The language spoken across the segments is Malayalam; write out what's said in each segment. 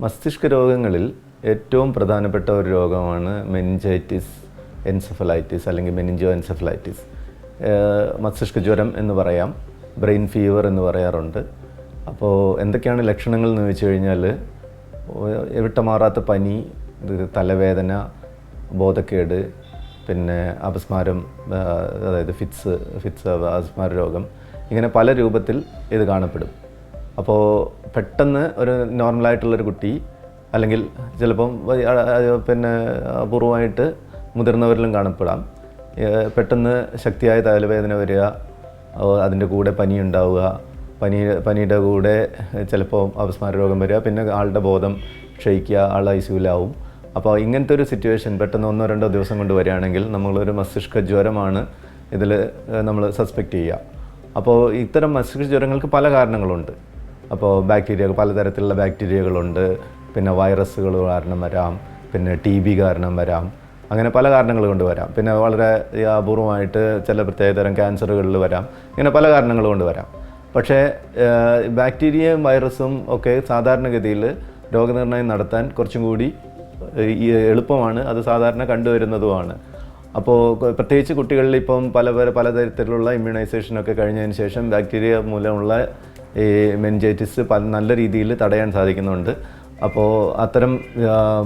മസ്തിഷ്ക രോഗങ്ങളിൽ ഏറ്റവും പ്രധാനപ്പെട്ട ഒരു രോഗമാണ് മെനിഞ്ചൈറ്റിസ് എൻസെഫലൈറ്റിസ് അല്ലെങ്കിൽ മെനിഞ്ചോ എൻസെഫലൈറ്റിസ് മസ്തിഷ്ക ജ്വരം എന്ന് പറയാം ബ്രെയിൻ ഫീവർ എന്ന് പറയാറുണ്ട്. അപ്പോൾ എന്തൊക്കെയാണ് ലക്ഷണങ്ങൾ എന്ന് വെച്ച് കഴിഞ്ഞാൽ എവിട്ടമാറാത്ത പനി തലവേദന ബോധക്കേട് പിന്നെ അപസ്മാരം അതായത് ഫിറ്റ്സ് ഫിറ്റ്സ് അപസ്മാര രോഗം ഇങ്ങനെ പല രൂപത്തിൽ ഇത് കാണപ്പെടും. അപ്പോൾ പെട്ടെന്ന് ഒരു നോർമലായിട്ടുള്ളൊരു കുട്ടി അല്ലെങ്കിൽ ചിലപ്പം പിന്നെ അപൂർവമായിട്ട് മുതിർന്നവരിലും കാണപ്പെടാം. പെട്ടെന്ന് ശക്തിയായ തലവേദന വരിക അതിന്റെ കൂടെ പനി ഉണ്ടാവുക പനി പനിയുടെ കൂടെ ചിലപ്പോൾ അപസ്മാര രോഗം വരിക പിന്നെ ആളുടെ ബോധം ക്ഷയിക്കുക ആൾ ഐ സിയുലാവും അപ്പോൾ ഇങ്ങനത്തെ ഒരു സിറ്റുവേഷൻ പെട്ടെന്ന് ഒന്നോ രണ്ടോ ദിവസം കൊണ്ട് വരികയാണെങ്കിൽ നമ്മളൊരു മസ്തിഷ്ക ജ്വരമാണ് ഇതിൽ നമ്മൾ സസ്പെക്റ്റ് ചെയ്യുക. അപ്പോൾ ഇത്തരം മസ്തിഷ്ക ജ്വരങ്ങൾക്ക് പല കാരണങ്ങളുണ്ട്. അപ്പോൾ ബാക്ടീരിയ പലതരത്തിലുള്ള ബാക്ടീരിയകളുണ്ട്. പിന്നെ വൈറസുകൾ കാരണം വരാം. പിന്നെ ടി ബി കാരണം വരാം. അങ്ങനെ പല കാരണങ്ങൾ കൊണ്ട് വരാം. പിന്നെ വളരെ അപൂർവമായിട്ട് ചില പ്രത്യേകതരം ക്യാൻസറുകളിൽ വരാം. ഇങ്ങനെ പല കാരണങ്ങൾ കൊണ്ട് വരാം. പക്ഷേ ബാക്ടീരിയയും വൈറസും ഒക്കെ സാധാരണഗതിയിൽ രോഗനിർണയം നടത്താൻ കുറച്ചും കൂടി എളുപ്പമാണ്. അത് സാധാരണ കണ്ടുവരുന്നതുമാണ്. അപ്പോൾ പ്രത്യേകിച്ച് കുട്ടികളിൽ ഇപ്പം പല പല പലതരത്തിലുള്ള ഇമ്മ്യൂണൈസേഷനൊക്കെ കഴിഞ്ഞതിന് ശേഷം ബാക്ടീരിയ മൂലമുള്ള ഈ മെൻജൈറ്റിസ് നല്ല രീതിയിൽ തടയാൻ സാധിക്കുന്നുണ്ട്. അപ്പോൾ അത്തരം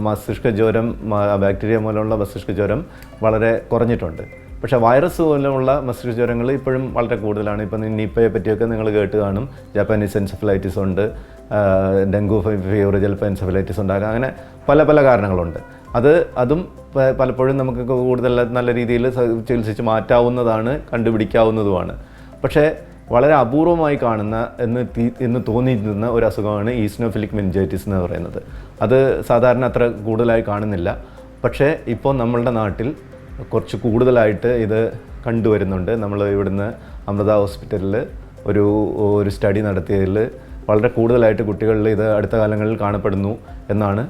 മസ്തിഷ്ക ജ്വരം ബാക്ടീരിയ മൂലമുള്ള മസ്തിഷ്ക ജ്വരം വളരെ കുറഞ്ഞിട്ടുണ്ട്. പക്ഷേ വൈറസ് മൂലമുള്ള മസ്തിഷ്ക ജ്വരങ്ങൾ ഇപ്പോഴും വളരെ കൂടുതലാണ്. ഇപ്പം നിപ്പയെ പറ്റിയൊക്കെ നിങ്ങൾ കേട്ട് കാണും. ജാപ്പാനീസ് എൻസഫലൈറ്റിസ് ഉണ്ട്. ഡെങ്കു ഫീവർ ചിലപ്പോൾ എൻസഫലൈറ്റിസ് ഉണ്ടാകാം. അങ്ങനെ പല പല കാരണങ്ങളുണ്ട്. അത് അതും പലപ്പോഴും നമുക്ക് കൂടുതൽ നല്ല രീതിയിൽ ചികിത്സിച്ച് മാറ്റാവുന്നതാണ് കണ്ടുപിടിക്കാവുന്നതുമാണ്. പക്ഷേ വളരെ അപൂർവമായി കാണുന്ന എന്ന് എന്ന് തോന്നിയിരുന്ന ഒരു അസുഖമാണ് ഈസ്നോഫിലിക് മെൻജൈറ്റിസ് എന്ന് പറയുന്നത്. അത് സാധാരണ അത്ര കൂടുതലായി കാണുന്നില്ല. പക്ഷേ ഇപ്പോൾ നമ്മളുടെ നാട്ടിൽ കുറച്ച് കൂടുതലായിട്ട് ഇത് കണ്ടുവരുന്നുണ്ട്. നമ്മൾ ഇവിടുന്ന് അമൃത ഹോസ്പിറ്റലിൽ ഒരു ഒരു സ്റ്റഡി നടത്തിയതിൽ വളരെ കൂടുതലായിട്ട് കുട്ടികളിൽ ഇത് അടുത്ത കാലങ്ങളിൽ കാണപ്പെടുന്നു എന്നാണ്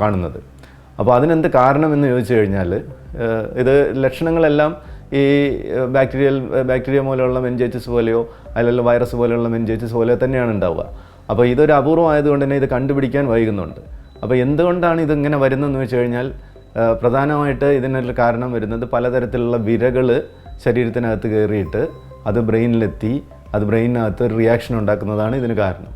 കാണുന്നത്. അപ്പോൾ അതിനെന്ത് കാരണം എന്ന് ചോദിച്ചു കഴിഞ്ഞാൽ ഇത് ലക്ഷണങ്ങളെല്ലാം ഈ ബാക്ടീരിയൽ ബാക്ടീരിയ മൂലമുള്ള മെൻജൈറ്റിസ് പോലെയോ അല്ലെങ്കിൽ വൈറസ് പോലെയുള്ള മെൻജൈറ്റിസ് പോലെ തന്നെയാണ് ഉണ്ടാവുക. അപ്പോൾ ഇതൊരു അപൂർവമായതുകൊണ്ട് തന്നെ ഇത് കണ്ടുപിടിക്കാൻ വൈകുന്നുണ്ട്. അപ്പോൾ എന്തുകൊണ്ടാണ് ഇതിങ്ങനെ വരുന്നതെന്ന് വെച്ച് കഴിഞ്ഞാൽ പ്രധാനമായിട്ട് ഇതിനൊരു കാരണം വരുന്നത് പലതരത്തിലുള്ള വിരകൾ ശരീരത്തിനകത്ത് കയറിയിട്ട് അത് ബ്രെയിനിലെത്തി അത് ബ്രെയിനിനകത്ത് ഒരു റിയാക്ഷൻ ഉണ്ടാക്കുന്നതാണ് ഇതിന് കാരണം.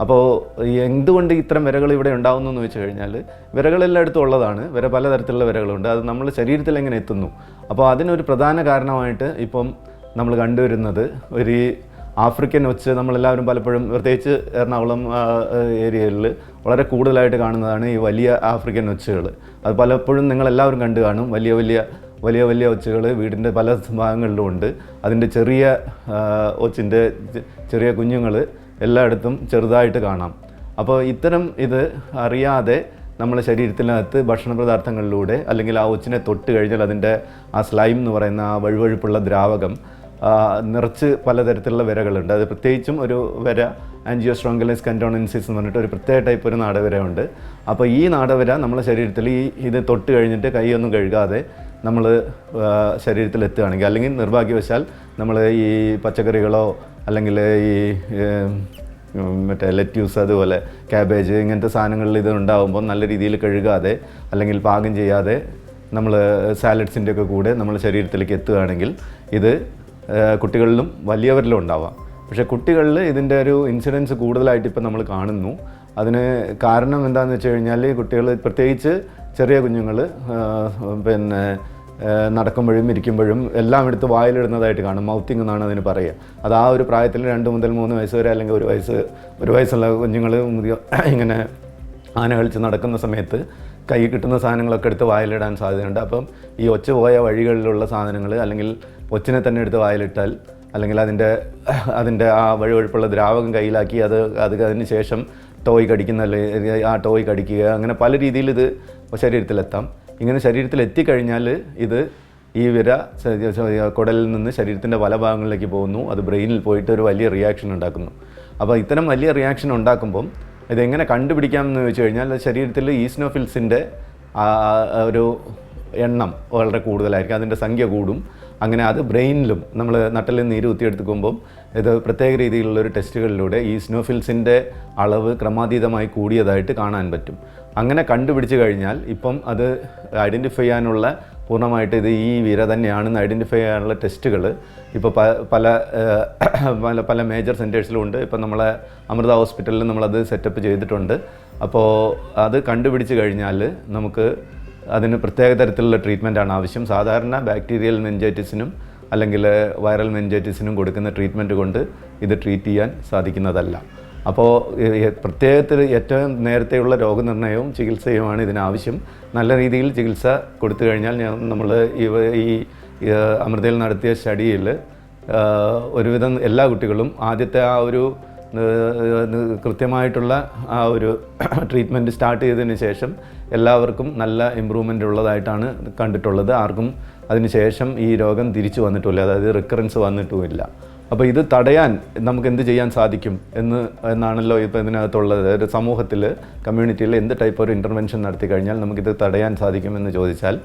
അപ്പോൾ എന്തുകൊണ്ട് ഇത്തരം വിരകൾ ഇവിടെ ഉണ്ടാകുന്നു എന്ന് വെച്ച് കഴിഞ്ഞാൽ വിരകളെല്ലായിടത്തും ഉള്ളതാണ്. വിര പലതരത്തിലുള്ള വിരകളുണ്ട്. അത് നമ്മൾ ശരീരത്തിൽ എങ്ങനെ എത്തുന്നു? അപ്പോൾ അതിനൊരു പ്രധാന കാരണമായിട്ട് ഇപ്പം നമ്മൾ കണ്ടുവരുന്നത് ഒരു ആഫ്രിക്കൻ ഒച്ച് നമ്മളെല്ലാവരും പലപ്പോഴും പ്രത്യേകിച്ച് എറണാകുളം ഏരിയയിൽ വളരെ കൂടുതലായിട്ട് കാണുന്നതാണ് ഈ വലിയ ആഫ്രിക്കൻ ഒച്ചുകൾ. അത് പലപ്പോഴും നിങ്ങളെല്ലാവരും കണ്ടു കാണും. വലിയ വലിയ വലിയ വലിയ ഒച്ചുകൾ വീടിന്റെ പല ഭാഗങ്ങളിലും ഉണ്ട്. അതിന്റെ ചെറിയ ഒച്ചിന്റെ ചെറിയ കുഞ്ഞുങ്ങൾ എല്ലായിടത്തും ചെറുതായിട്ട് കാണാം. അപ്പോൾ ഇത്തരം ഇത് അറിയാതെ നമ്മുടെ ശരീരത്തിനകത്ത് ഭക്ഷണ പദാർത്ഥങ്ങളിലൂടെ അല്ലെങ്കിൽ ആ ഒച്ചിനെ തൊട്ട് കഴിഞ്ഞാൽ അതിന്റെ ആ സ്ലൈം എന്ന് പറയുന്ന ആ വഴുവഴുപ്പുള്ള ദ്രാവകം നിറച്ച് പലതരത്തിലുള്ള വിരകളുണ്ട്. അത് പ്രത്യേകിച്ചും ഒരു വര ആൻജിയോസ്ട്രോങ്കലൈസ് കന്റോണൻസിസ് എന്ന് പറഞ്ഞിട്ട് ഒരു പ്രത്യേക ടൈപ്പ് ഒരു നാടവരയുണ്ട്. അപ്പോൾ ഈ നാടവര നമ്മുടെ ശരീരത്തിൽ ഈ ഇത് തൊട്ട് കഴിഞ്ഞിട്ട് കൈയൊന്നും കഴുകാതെ നമ്മൾ ശരീരത്തിൽ എത്തുകയാണെങ്കിൽ അല്ലെങ്കിൽ നിർഭാഗ്യവശാൽ നമ്മൾ ഈ പച്ചക്കറികളോ അല്ലെങ്കിൽ ഈ മറ്റേ ലെറ്റ്യൂസ് അതുപോലെ ക്യാബേജ് ഇങ്ങനത്തെ സാധനങ്ങളിൽ ഇത് ഉണ്ടാകുമ്പോൾ നല്ല രീതിയിൽ കഴുകാതെ അല്ലെങ്കിൽ പാകം ചെയ്യാതെ നമ്മൾ സാലഡ്സിന്റെ ഒക്കെ കൂടെ നമ്മൾ ശരീരത്തിലേക്ക് എത്തുകയാണെങ്കിൽ ഇത് കുട്ടികളിലും വലിയവരിലും ഉണ്ടാവാം. പക്ഷേ കുട്ടികളിൽ ഇതിന്റെ ഒരു ഇൻസിഡൻസ് കൂടുതലായിട്ട് ഇപ്പം നമ്മൾ കാണുന്നു. അതിന് കാരണം എന്താണെന്ന് വെച്ച് കഴിഞ്ഞാൽ കുട്ടികൾ പ്രത്യേകിച്ച് ചെറിയ കുഞ്ഞുങ്ങൾ പിന്നെ നടക്കുമ്പോഴും ഇരിക്കുമ്പോഴും എല്ലാം എടുത്ത് വായിലിടുന്നതായിട്ട് കാണും. മൗത്തിങ് എന്നാണ് അതിന് പറയുക. അത് ആ ഒരു പ്രായത്തിൽ രണ്ട് മുതൽ മൂന്ന് വയസ്സ് വരെ അല്ലെങ്കിൽ ഒരു വയസ്സ് ഒരു വയസ്സുള്ള കുഞ്ഞുങ്ങൾ ഇങ്ങനെ ആന കളിച്ച് നടക്കുന്ന സമയത്ത് കൈ കിട്ടുന്ന സാധനങ്ങളൊക്കെ എടുത്ത് വായിലിടാൻ സാധ്യതയുണ്ട്. അപ്പം ഈ ഒച്ച പോയ വഴികളിലുള്ള സാധനങ്ങൾ അല്ലെങ്കിൽ ഒച്ചിനെ തന്നെ എടുത്ത് വായിലിട്ടാൽ അല്ലെങ്കിൽ അതിന്റെ അതിന്റെ ആ വഴുവഴുപ്പുള്ള ദ്രാവകം കയ്യിലാക്കി അത് അത് അതിന് ശേഷം ടോയ് കടിക്കുന്ന അല്ലെങ്കിൽ ആ ടോയ് കടിക്കുക അങ്ങനെ പല രീതിയിൽ ഇത് ശരീരത്തിലെത്താം. ഇങ്ങനെ ശരീരത്തിൽ എത്തിക്കഴിഞ്ഞാൽ ഇത് ഈ വിര കുടലിൽ നിന്ന് ശരീരത്തിന്റെ പല ഭാഗങ്ങളിലേക്ക് പോകുന്നു. അത് ബ്രെയിനിൽ പോയിട്ട് ഒരു വലിയ റിയാക്ഷൻ ഉണ്ടാക്കുന്നു. അപ്പോൾ ഇത്തരം വലിയ റിയാക്ഷൻ ഉണ്ടാക്കുമ്പം ഇതെങ്ങനെ കണ്ടുപിടിക്കാം എന്ന് വെച്ച് കഴിഞ്ഞാൽ ശരീരത്തിൽ ഈസ്നോഫിൽസിന്റെ ഒരു എണ്ണം വളരെ കൂടുതലായിരിക്കും. അതിന്റെ സംഖ്യ കൂടും. അങ്ങനെ അത് ബ്രെയിനിലും നമ്മൾ നട്ടലിൽ നീര് കുത്തിയെടുക്കുമ്പം ഇത് പ്രത്യേക രീതിയിലുള്ള ഒരു ടെസ്റ്റുകളിലൂടെ ഈ സ്നോഫിൽസിന്റെ അളവ് ക്രമാതീതമായി കൂടിയതായിട്ട് കാണാൻ പറ്റും. അങ്ങനെ കണ്ടുപിടിച്ച് കഴിഞ്ഞാൽ ഇപ്പം അത് ഐഡന്റിഫൈ ചെയ്യാനുള്ള പൂർണമായിട്ട് ഇത് ഈ വിര തന്നെയാണെന്ന് ഐഡന്റിഫൈ ചെയ്യാനുള്ള ടെസ്റ്റുകൾ ഇപ്പോൾ പല പല പല മേജർ സെന്റേഴ്സിലും ഉണ്ട് ഇപ്പം നമ്മളെ അമൃത ഹോസ്പിറ്റലിൽ നമ്മളത് സെറ്റപ്പ് ചെയ്തിട്ടുണ്ട്. അപ്പോൾ അത് കണ്ടുപിടിച്ച് കഴിഞ്ഞാൽ നമുക്ക് അതിന് പ്രത്യേക തരത്തിലുള്ള ട്രീറ്റ്മെന്റാണ് ആവശ്യം. സാധാരണ ബാക്ടീരിയൽ മെൻജൈറ്റിസിനും അല്ലെങ്കിൽ വൈറൽ മെൻജൈറ്റിസിനും കൊടുക്കുന്ന ട്രീറ്റ്മെന്റ് കൊണ്ട് ഇത് ട്രീറ്റ് ചെയ്യാൻ സാധിക്കുന്നതല്ല. അപ്പോൾ പ്രത്യേകത്തിൽ ഏറ്റവും നേരത്തെയുള്ള രോഗനിർണയവും ചികിത്സയുമാണ് ഇതിനാവശ്യം. നല്ല രീതിയിൽ ചികിത്സ കൊടുത്തു കഴിഞ്ഞാൽ നമ്മൾ ഈ ഈ അമൃതയിൽ നടത്തിയ സ്റ്റഡിയിൽ ഒരുവിധം എല്ലാ കുട്ടികളും ആദ്യത്തെ ആ ഒരു കൃത്യമായിട്ടുള്ള ആ ഒരു ട്രീറ്റ്മെന്റ് സ്റ്റാർട്ട് ചെയ്തതിന് ശേഷം എല്ലാവർക്കും നല്ല ഇമ്പ്രൂവ്മെന്റ് ഉള്ളതായിട്ടാണ് കണ്ടിട്ടുള്ളത്. ആർക്കും അതിനുശേഷം ഈ രോഗം തിരിച്ചു വന്നിട്ടുമില്ല അതായത് റിക്കറൻസ് വന്നിട്ടുമില്ല. അപ്പോൾ ഇത് തടയാൻ നമുക്ക് എന്ത് ചെയ്യാൻ സാധിക്കും എന്ന് എന്നാണല്ലോ ഇപ്പോൾ ഇതിനകത്തുള്ളത്. ഒരു സമൂഹത്തിൽ കമ്മ്യൂണിറ്റിയിൽ എന്ത് ടൈപ്പ് ഒരു ഇന്റർവെൻഷൻ നടത്തി കഴിഞ്ഞാൽ നമുക്കിത് തടയാൻ സാധിക്കുമെന്ന് ചോദിച്ചാൽ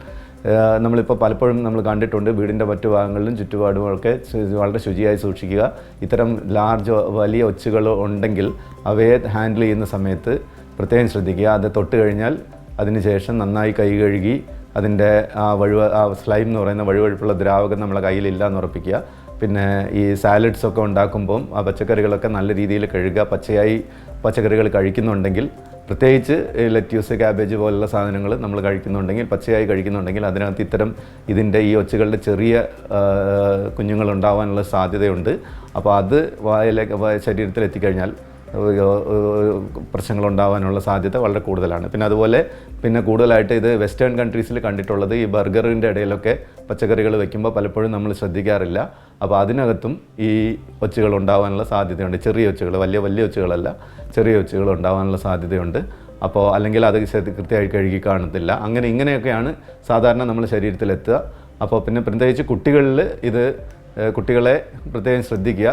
നമ്മളിപ്പോൾ പലപ്പോഴും നമ്മൾ കണ്ടിട്ടുണ്ട് വീടിന്റെ മറ്റു ഭാഗങ്ങളിലും ചുറ്റുപാടുമൊക്കെ വളരെ ശുചിയായി സൂക്ഷിക്കുക. ഇത്തരം ലാർജ് വലിയ ഒച്ചുകൾ ഉണ്ടെങ്കിൽ അവയെ ഹാൻഡിൽ ചെയ്യുന്ന സമയത്ത് പ്രത്യേകം ശ്രദ്ധിക്കുക. അത് തൊട്ട് കഴിഞ്ഞാൽ അതിനുശേഷം നന്നായി കൈ കഴുകി അതിന്റെ ആ വഴുവ ആ സ്ലൈം എന്ന് പറയുന്ന വഴുവഴുപ്പുള്ള ദ്രാവകം നമ്മളെ കയ്യിലില്ല എന്ന് ഉറപ്പിക്കുക. പിന്നെ ഈ സാലഡ്സ് ഒക്കെ ഉണ്ടാക്കുമ്പം ആ പച്ചക്കറികളൊക്കെ നല്ല രീതിയിൽ കഴുകുക. പച്ചയായി പച്ചക്കറികൾ കഴിക്കുന്നുണ്ടെങ്കിൽ പ്രത്യേകിച്ച് ലെറ്റ്യൂസ് ക്യാബേജ് പോലുള്ള സാധനങ്ങൾ നമ്മൾ കഴിക്കുന്നുണ്ടെങ്കിൽ പച്ചയായി കഴിക്കുന്നുണ്ടെങ്കിൽ അതിനകത്ത് ഇത്തരം ഇതിന്റെ ഈ ഒച്ചുകളുടെ ചെറിയ കുഞ്ഞുങ്ങൾ ഉണ്ടാവാനുള്ള സാധ്യതയുണ്ട്. അപ്പോൾ അത് വായിലേക്ക് വായ- ശരീരത്തിൽ എത്തിക്കഴിഞ്ഞാൽ പ്രശ്നങ്ങൾ ഉണ്ടാവാനുള്ള സാധ്യത വളരെ കൂടുതലാണ്. പിന്നെ അതുപോലെ പിന്നെ കൂടുതലായിട്ട് ഇത് വെസ്റ്റേൺ കൺട്രീസിൽ കണ്ടിട്ടുള്ളത് ഈ ബർഗറിന്റെ ഇടയിലൊക്കെ പച്ചക്കറികൾ വെക്കുമ്പോൾ പലപ്പോഴും നമ്മൾ ശ്രദ്ധിക്കാറില്ല. അപ്പോൾ അതിനകത്തും ഈ ഒച്ചുകൾ ഉണ്ടാവാനുള്ള സാധ്യതയുണ്ട്. ചെറിയ ഒച്ചുകൾ വലിയ വലിയ ഒച്ചുകളല്ല ചെറിയ ഒച്ചുകൾ ഉണ്ടാവാനുള്ള സാധ്യതയുണ്ട്. അപ്പോൾ അല്ലെങ്കിൽ അത് കൃത്യമായി കഴുകി കാണത്തില്ല. അങ്ങനെ ഇങ്ങനെയൊക്കെയാണ് സാധാരണ നമ്മൾ ശരീരത്തിലെത്തുക. അപ്പോൾ പിന്നെ പ്രത്യേകിച്ച് കുട്ടികളിൽ ഇത് കുട്ടികളെ പ്രത്യേകം ശ്രദ്ധിക്കുക.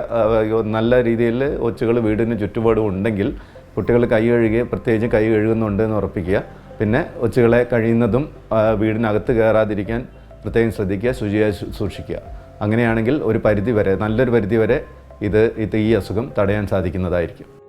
നല്ല രീതിയിൽ ഒച്ചുകൾ വീടിന് ചുറ്റുപാടും ഉണ്ടെങ്കിൽ കുട്ടികൾ കൈ കഴുകി പ്രത്യേകിച്ച് കൈ കഴുകുന്നുണ്ട് എന്ന് ഉറപ്പിക്കുക. പിന്നെ ഒച്ചുകളെ കഴിയുന്നതും വീടിനകത്ത് കയറാതിരിക്കാൻ പ്രത്യേകം ശ്രദ്ധിക്കുക ശുചിയായി സൂക്ഷിക്കുക. അങ്ങനെയാണെങ്കിൽ ഒരു പരിധി വരെ നല്ലൊരു പരിധി വരെ ഇത് ഇത് ഈ അസുഖം തടയാൻ സാധിക്കുന്നതായിരിക്കും.